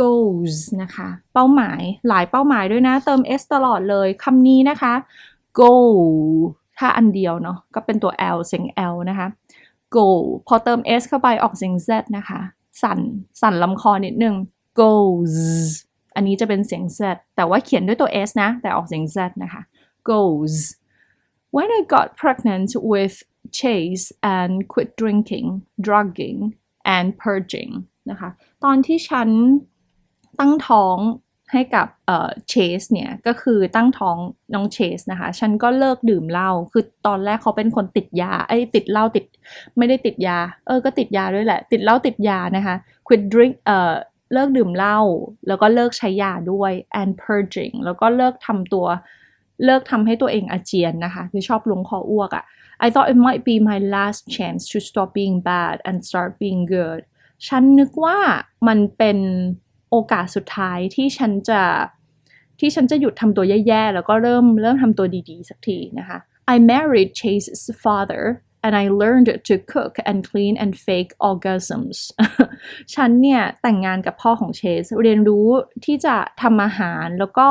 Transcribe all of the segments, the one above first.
goals นะคะ เป้าหมายหลายเป้าหมายด้วยนะ เติม s ตลอดเลยคำนี้นะคะ goal ถ้าอันเดียวเนาะก็เป็นตัว l เสียง l นะคะ goal พอเติม s เข้าไปออกเสียง z นะคะ สั่น สั่นลำคอนิดนึง goals อันนี้จะเป็นเสียง z แต่ว่าเขียนด้วยตัว s นะ แต่ออกเสียง z นะคะ goals when I got pregnant with Chase and quit drinking drugging and purging นะคะ ตอนที่ฉัน ตั้งท้องให้กับเอ่อเชสเนี่ยก็คือตั้งท้องน้องเชสนะคะ ฉันก็เลิกดื่มเหล้าคือตอนแรกเขาเป็นคนติดยาไอ้ติดเหล้าติดไม่ได้ติดยา เออก็ติดยาด้วยแหละ ติดเหล้าติดยานะคะ quit drink เอ่อเลิกดื่มเหล้าแล้วก็เลิกใช้ยาด้วย and purging แล้วก็เลิกทำตัวเลิกทำให้ตัวเองอาเจียนนะคะ คือชอบลงคออ้วกอะ I thought it might be my last chance to stop being bad and start being good ฉันนึกว่ามันเป็น โอกาสสุดท้ายที่ฉันจะที่ฉันจะหยุดทำตัวแย่ๆ แล้วก็เริ่มเริ่มทำตัวดีๆ สักทีนะคะ I married Chase's father and I learned to cook and clean and fake orgasms ฉันเนี่ยแต่งงานกับพ่อของเชส เรียนรู้ที่จะทำอาหาร แล้วก็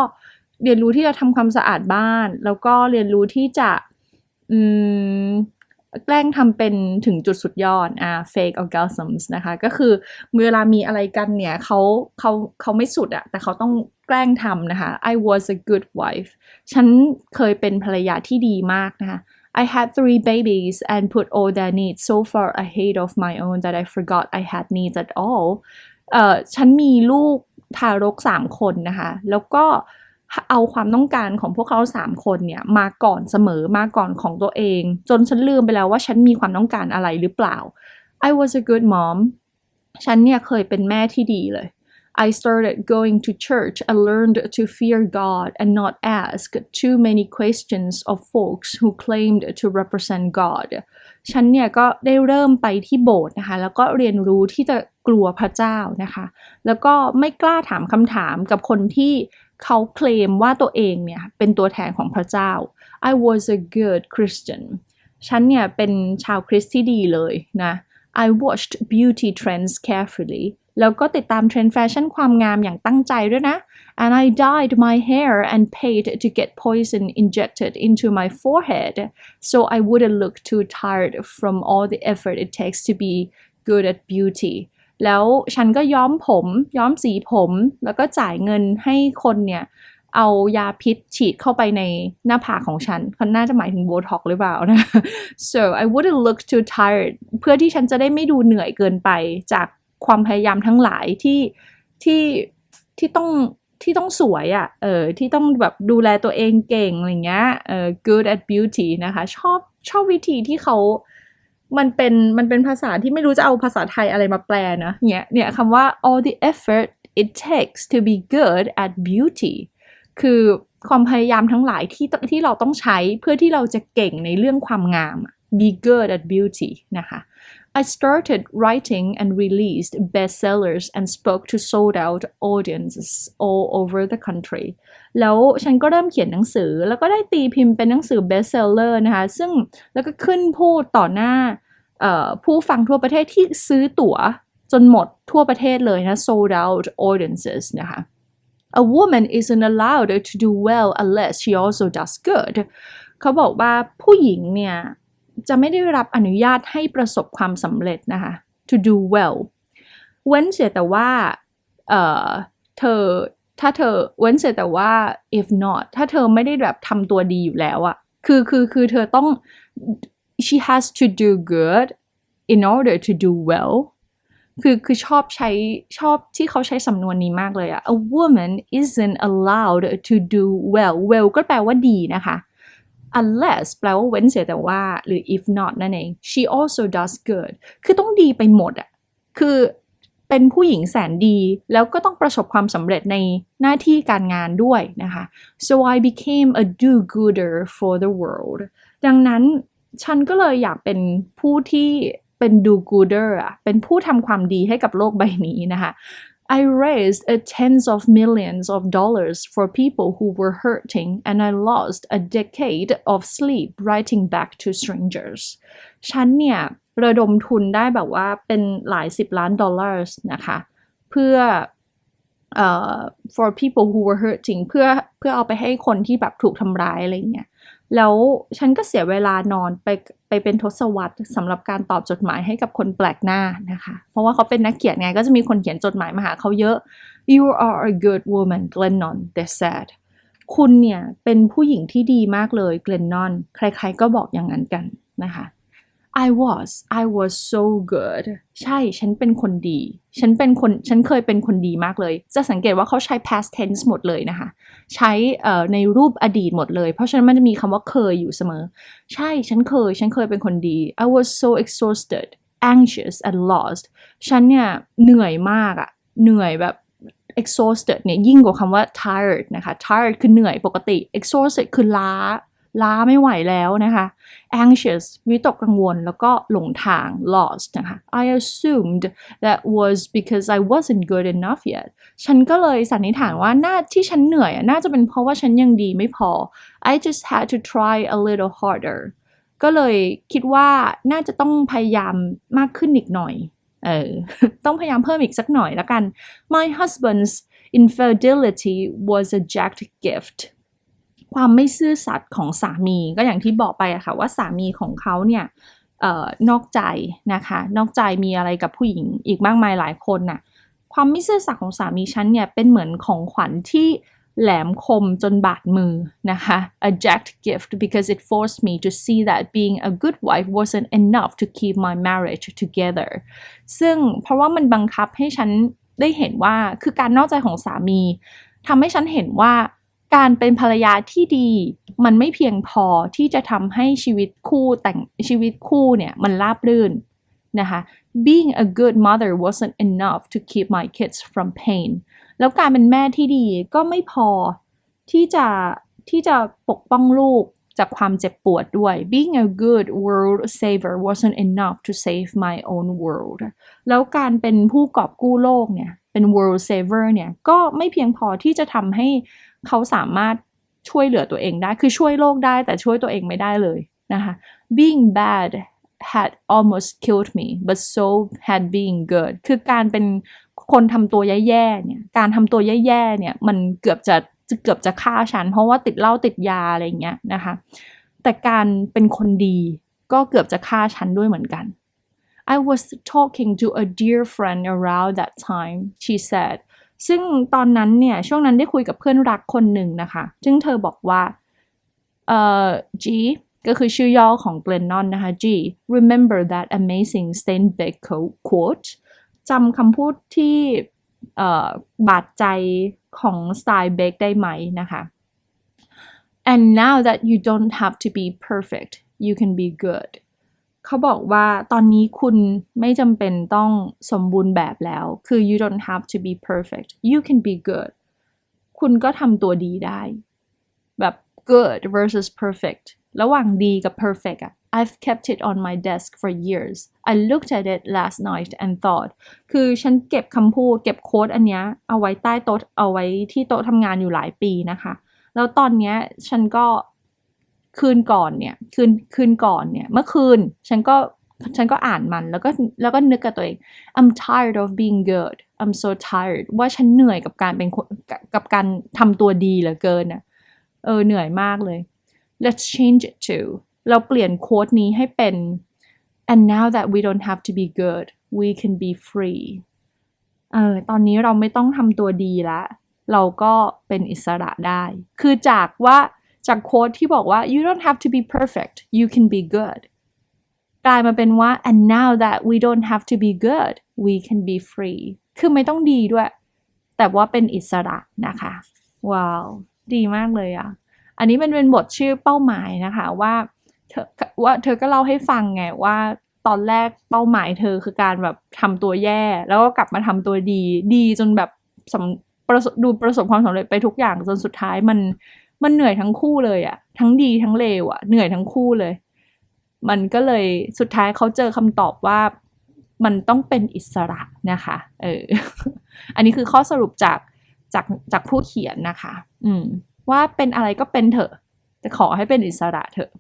เรียนรู้ที่จะทำความสะอาดบ้าน แล้วก็เรียนรู้ที่จะอืม แกล้งทำเป็นถึงจุดสุดยอดอ่า fake orgasms นะคะ ก็คือเวลามีอะไรกันเนี่ยเขาเขาเขาไม่สุดอะแต่เขาต้องแกล้งทำนะคะ I was a good wife ฉันเคยเป็นภรรยาที่ดีมากนะคะ I had three babies and put all their needs so far ahead of my own that I forgot I had needs at all เอ่อฉันมีลูกทารกสามคนนะคะ แล้วก็เเอาความต้องการของพวกเขาสามคนเนี่ยมาก่อนเสมอมาก่อนของตัวเอง จนฉันลืมไปแล้วว่าฉันมีความต้องการอะไรหรือเปล่า I was a good mom ฉันเนี่ยเคยเป็นแม่ที่ดีเลย I started going to church and learned to fear God and not ask too many questions of folks who claimed to represent God ฉันเนี่ยก็ได้เริ่มไปที่โบสถ์นะคะ แล้วก็เรียนรู้ที่จะกลัวพระเจ้านะคะ แล้วก็ไม่กล้าถามคำถามกับคนที่ เขาเคลมว่าตัวเองเนี่ยเป็นตัวแทนของพระเจ้า I was a good Christian ฉันเนี่ยเป็นชาวคริสต์ที่ดีเลยนะ I watched beauty trends carefully แล้วก็ติดตามเทรนด์แฟชั่นความงามอย่างตั้งใจด้วยนะ and I dyed my hair and paid to get poison injected into my forehead so I wouldn't look too tired from all the effort it takes to be good at beauty แล้วฉันก็ย้อมผมย้อมสีผม แล้วก็จ่ายเงินให้คนเนี่ยเอายาพิษฉีดเข้าไปในหน้าผากของฉันมันน่าจะหมายถึงโบท็อกหรือเปล่านะ so I wouldn't look too tired เพื่อที่ฉันจะได้ไม่ดูเหนื่อยเกินไปจากความพยายามทั้งหลายที่ที่ที่ต้องที่ต้องสวยอะ่ะ เออ ที่ต้องแบบดูแลตัวเองเก่งอะไรเงี้ย เออ good at beauty นะคะ ชอบชอบวิธีที่เขา มันเป็นมันเป็นภาษาที่ไม่รู้จะเอาภาษาไทยอะไรมาแปลนะเนี่ยเนี่ยคำว่า all the effort it takes to be good at beauty คือความพยายามทั้งหลายที่ที่เราต้องใช้เพื่อที่เราจะเก่งในเรื่องความงาม good at beauty นะคะ I started writing and released bestsellers and spoke to sold out audiences all over the country แล้วฉันก็เริ่มเขียนหนังสือ แล้วก็ได้ตีพิมพ์เป็นหนังสือ bestseller นะคะ ซึ่งแล้วก็ขึ้นพูดต่อหน้าผู้ฟังทั่วประเทศที่ซื้อตั๋วจนหมดทั่วประเทศเลยนะ sold out audiences นะคะ A woman isn't allowed to do well unless she also does good เขาบอกว่าผู้หญิงเนี่ย จะไม่ได้รับอนุญาตให้ประสบความสำเร็จนะคะ to do well เว้นเสียแต่ว่าเอ่อเธอถ้าเธอเว้นเสียแต่ว่า if not ถ้าเธอไม่ได้แบบทำตัวดีอยู่แล้วอะคือคือคือเธอต้อง she has to do good in order to do well คือคือชอบใช้ชอบที่เขาใช้สำนวนนี้มากเลยอะ a woman isn't allowed to do well well ก็แปลว่าดีนะคะ unless แปลว่าเว้นเสียแต่ว่าหรือ if not นั่นเอง she also does good คือต้องดีไปหมดอะคือเป็นผู้หญิงแสนดี แล้วก็ต้องประสบความสำเร็จในหน้าที่การงานด้วยนะคะ so I became a do-gooder for the world ดังนั้นฉันก็เลยอยากเป็นผู้ที่เป็น do-gooder อะเป็นผู้ทำความดีให้กับโลกใบนี้นะคะ I raised a tens of millions of dollars for people who were hurting and I lost a decade of sleep writing back to strangers ฉันเนี่ยระดมทุนได้แบบว่าเป็นหลายสิบล้านดอลลาร์นะคะ เพื่อ เอ่อ for people who were hurting เพื่อเพื่อเอาไปให้คนที่แบบถูกทำร้ายอะไรเงี้ย แล้วฉันก็เสียเวลานอนไปไปเป็นทศวรรษสำหรับการตอบจดหมายให้กับคนแปลกหน้านะคะ เพราะว่าเขาเป็นนักเขียนไงก็จะมีคนเขียนจดหมายมาหาเขาเยอะ you are a good woman Glennon they said คุณเนี่ยเป็นผู้หญิงที่ดีมากเลยเกลนนอนใครๆก็บอกอย่างนั้นกันนะคะ I was I was so good ใช่ ฉันเป็นคนดี ฉันเป็นคน ฉันเคยเป็นคนดีมากเลย จะสังเกตว่าเขาใช้ past tense หมดเลยนะคะ ใช้ในรูปอดีตหมดเลย เพราะฉะนั้นมันจะมีคำว่าเคยอยู่เสมอ ใช่ ฉันเคย ฉันเคยเป็นคนดี I was so exhausted anxious and lost ฉันเนี่ยเหนื่อยมากอะเหนื่อยแบบ exhausted เนี่ยยิ่งกว่าคำว่า tired นะคะ tired คือเหนื่อยปกติ exhausted คือล้า ล้าไม่ไหวแล้วนะคะ anxious วิตกกังวลแล้วก็หลงทาง lost นะคะ I assumed that was because I wasn't good enough yet ฉันก็เลยสันนิษฐานว่าน่าที่ฉันเหนื่อยน่าจะเป็นเพราะว่าฉันยังดีไม่พอ I just had to try a little harder ก็เลยคิดว่าน่าจะต้องพยายามมากขึ้นอีกหน่อย เออ ต้องพยายามเพิ่มอีกสักหน่อยแล้วกัน My husband's infidelity was a jacked gift ความไม่ซื่อสัตย์ของสามีก็อย่างที่บอกไปอะค่ะว่าสามีของเขาเนี่ยออนอกใจนะคะ นอกใจมีอะไรกับผู้หญิงอีกมากมายหลายคนน่ะความไม่ซื่อสัตย์ของสามีฉันเนี่ยเป็นเหมือนของขวัญที่แหลมคมจนบาดมือนะคะ a jacked gift because it forced me to see that being a good wife wasn't enough to keep my marriage together ซึ่งเพราะว่ามันบังคับให้ฉันได้เห็นว่าคือการนอกใจของสามีทำให้ฉันเห็นว่า การเป็นภรรยาที่ดี มันไม่เพียงพอที่จะทำให้ชีวิตคู่แต่งชีวิตคู่เนี่ยมันราบรื่นนะคะ being a good mother wasn't enough to keep my kids from pain แล้วการเป็นแม่ที่ดีก็ไม่พอที่จะที่จะปกป้องลูกจากความเจ็บปวดด้วย being a good world saver wasn't enough to save my own world แล้วการเป็นผู้กอบกู้โลกเนี่ย เป็น world saver เนี่ย ก็ไม่เพียงพอที่จะทำให้ เขาสามารถช่วยเหลือตัวเองได้ คือช่วยโลกได้แต่ช่วยตัวเองไม่ได้เลยนะคะ being bad had almost killed me but so had being good คือการเป็นคนทำตัวแย่ๆเนี่ย การทำตัวแย่ๆเนี่ยมันเกือบจะเกือบจะฆ่าฉัน เพราะว่าติดเหล้าติดยาอะไรเงี้ยนะคะ แต่การเป็นคนดีก็เกือบจะฆ่าฉันด้วยเหมือนกัน I was talking to a dear friend around that time she said ซึ่งตอนนั้นเนี่ยช่วงนั้นได้คุยกับเพื่อนรักคนหนึ่งนะคะ ซึ่งเธอบอกว่าเอ่อ G ก็คือชื่อย่อของเกลนนอนนะคะ G remember that amazing Steinbeck quote จำคำพูดที่เอ่อบาดใจของสไตล์เบคได้ไหมนะคะ and now that you don't have to be perfect you can be good เขาบอกว่าตอนนี้คุณไม่จำเป็นต้องสมบูรณ์แบบแล้ว คือ you don't have to be perfect you can be good คุณก็ทำตัวดีได้ แบบ good versus perfect ระหว่างดีกับ perfect อะ I've kept it on my desk for years I looked at it last night and thought คือฉันเก็บคำพูด เก็บโค้ดอันเนี้ยเอาไว้ใต้โต๊ะเอาไว้ที่โต๊ะทำงานอยู่หลายปีนะคะ แล้วตอนเนี้ยฉันก็ คืนก่อนเนี่ย คืนคืนก่อนเนี่ย เมื่อคืนฉันก็ฉันก็อ่านมันแล้วก็แล้วก็นึกกับตัวเอง I'm tired of being good I'm so tired ว่าฉันเหนื่อยกับการเป็นกับการทำตัวดีเหลือเกินนะเออเหนื่อยมากเลย let's change it to เราเปลี่ยนโค้ดนี้ให้เป็น and now that we don't have to be good we can be free เออตอนนี้เราไม่ต้องทำตัวดีละ เราก็เป็นอิสระได้ คือจากว่า จากโค้ดที่บอกว่า you don't have to be perfect you can be good กลายมาเป็นว่า and now that we don't have to be good we can be free คือไม่ต้องดีด้วย แต่ว่าเป็นอิสระนะคะ ว้าว ดีมากเลยอะอันนี้มันเป็นบทชื่อเป้าหมายนะคะว่าเธอว่าเธอก็เล่าให้ฟังไงว่าตอนแรกเป้าหมายเธอคือการแบบทำตัวแย่ แล้วก็กลับมาทำตัวดี ดีจนแบบสำประสบดูประสบความสำเร็จไปทุกอย่างจนสุดท้ายมัน มันเหนื่อยทั้งคู่เลยอะทั้งดีทั้งเลวอะเหนื่อยทั้งคู่เลย มันก็เลยสุดท้ายเขาเจอคำตอบว่ามันต้องเป็นอิสระนะคะ เออ อันนี้คือข้อสรุปจากจากจากผู้เขียนนะคะ อืม ว่าเป็นอะไรก็เป็นเถอะ จะขอให้เป็นอิสระเถอะ